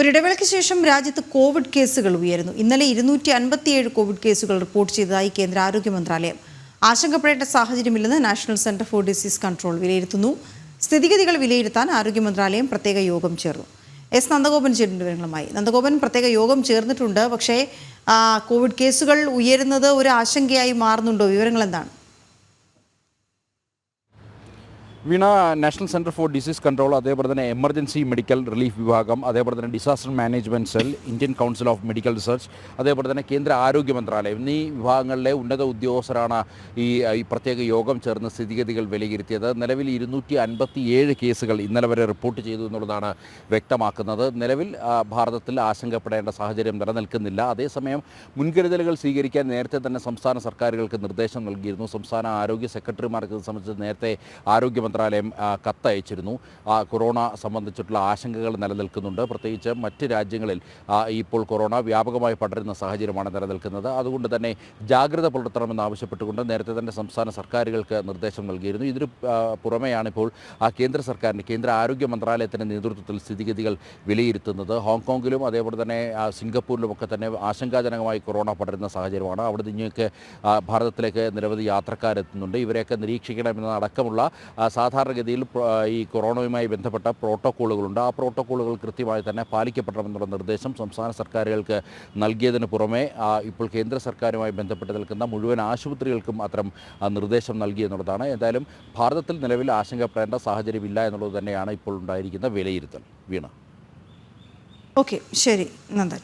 ഒരിടവേളയ്ക്ക് ശേഷം രാജ്യത്ത് കോവിഡ് കേസുകൾ ഉയരുന്നു. ഇന്നലെ ഇരുന്നൂറ്റി അൻപത്തിയേഴ് കോവിഡ് കേസുകൾ റിപ്പോർട്ട് ചെയ്തതായി കേന്ദ്ര ആരോഗ്യ മന്ത്രാലയം. ആശങ്കപ്പെടേണ്ട സാഹചര്യമില്ലെന്ന് National Centre for Disease Control വിലയിരുത്തുന്നു. സ്ഥിതിഗതികൾ വിലയിരുത്താൻ ആരോഗ്യ മന്ത്രാലയം പ്രത്യേക യോഗം ചേർന്നു. എസ് നന്ദഗോപൻ ചേരുന്ന വിവരങ്ങളുമായി. നന്ദഗോപൻ പ്രത്യേക യോഗം ചേർന്നിട്ടുണ്ട്. പക്ഷേ കോവിഡ് കേസുകൾ ഉയരുന്നത് ഒരു ആശങ്കയായി മാറുന്നുണ്ടോ? വിവരങ്ങൾ എന്താണ് Veena National Centre for Disease Control അതേപോലെ തന്നെ എമർജൻസി മെഡിക്കൽ റിലീഫ് വിഭാഗം അതേപോലെ തന്നെ disaster management cell Indian Council of Medical Research അതേപോലെ തന്നെ കേന്ദ്ര ആരോഗ്യ മന്ത്രാലയം എന്നീ വിഭാഗങ്ങളിലെ ഉന്നത ഉദ്യോഗസ്ഥരാണ് ഈ ഈ പ്രത്യേക യോഗം ചേർന്ന് സ്ഥിതിഗതികൾ വിലയിരുത്തിയത്. നിലവിൽ ഇരുന്നൂറ്റി അൻപത്തി ഏഴ് കേസുകൾ ഇന്നലെ വരെ റിപ്പോർട്ട് ചെയ്തു എന്നുള്ളതാണ് വ്യക്തമാക്കുന്നത്. നിലവിൽ ഭാരതത്തിൽ ആശങ്കപ്പെടേണ്ട സാഹചര്യം നിലനിൽക്കുന്നില്ല. അതേസമയം മുൻകരുതലുകൾ സ്വീകരിക്കാൻ നേരത്തെ തന്നെ സംസ്ഥാന സർക്കാരുകൾക്ക് നിർദ്ദേശം നൽകിയിരുന്നു. സംസ്ഥാന ആരോഗ്യ സെക്രട്ടറിമാർക്ക് സംബന്ധിച്ച് നേരത്തെ ആരോഗ്യ മന്ത്രാലയം കത്തയച്ചിരുന്നു. കൊറോണ സംബന്ധിച്ചിട്ടുള്ള ആശങ്കകൾ നിലനിൽക്കുന്നുണ്ട്. പ്രത്യേകിച്ച് മറ്റ് രാജ്യങ്ങളിൽ ഇപ്പോൾ കൊറോണ വ്യാപകമായി പടരുന്ന സാഹചര്യമാണ് നിലനിൽക്കുന്നത്. അതുകൊണ്ട് തന്നെ ജാഗ്രത പുലർത്തണമെന്ന് ആവശ്യപ്പെട്ടുകൊണ്ട് നേരത്തെ തന്നെ സംസ്ഥാന സർക്കാരുകൾക്ക് നിർദ്ദേശം നൽകിയിരുന്നു. ഇതിന് പുറമെയാണിപ്പോൾ കേന്ദ്ര സർക്കാരിന്റെ കേന്ദ്ര ആരോഗ്യ മന്ത്രാലയത്തിന്റെ നേതൃത്വത്തിൽ സ്ഥിതിഗതികൾ വിലയിരുത്തുന്നത്. ഹോങ്കോങ്ങിലും അതേപോലെ തന്നെ സിംഗപ്പൂരിലും സിംഗപ്പൂരിലുമൊക്കെ തന്നെ ആശങ്കാജനകമായി കൊറോണ പടരുന്ന സാഹചര്യമാണ്. അവിടെ നിന്നൊക്കെ ഭാരതത്തിലേക്ക് നിരവധി യാത്രക്കാരെത്തുന്നുണ്ട്. ഇവരെയൊക്കെ നിരീക്ഷിക്കണമെന്ന അടക്കമുള്ള സാധാരണഗതിയിൽ ഈ കൊറോണയുമായി ബന്ധപ്പെട്ട പ്രോട്ടോക്കോളുകളുണ്ട്. ആ പ്രോട്ടോക്കോളുകൾ കൃത്യമായി തന്നെ പാലിക്കപ്പെടണമെന്നുള്ള നിർദ്ദേശം സംസ്ഥാന സർക്കാരുകൾക്ക് നൽകിയതിന് പുറമെ ഇപ്പോൾ കേന്ദ്ര സർക്കാരുമായി ബന്ധപ്പെട്ട് നിൽക്കുന്ന മുഴുവൻ ആശുപത്രികൾക്കും അത്തരം നിർദ്ദേശം നൽകി എന്നുള്ളതാണ് എന്തായാലും ഭാരതത്തിൽ നിലവിൽ ആശങ്കപ്പെടേണ്ട സാഹചര്യമില്ല എന്നുള്ളത് തന്നെയാണ് ഇപ്പോൾ ഉണ്ടായിരിക്കുന്ന വിലയിരുത്തൽ. വീണ. ഓക്കെ ശരി നന്ദൻ.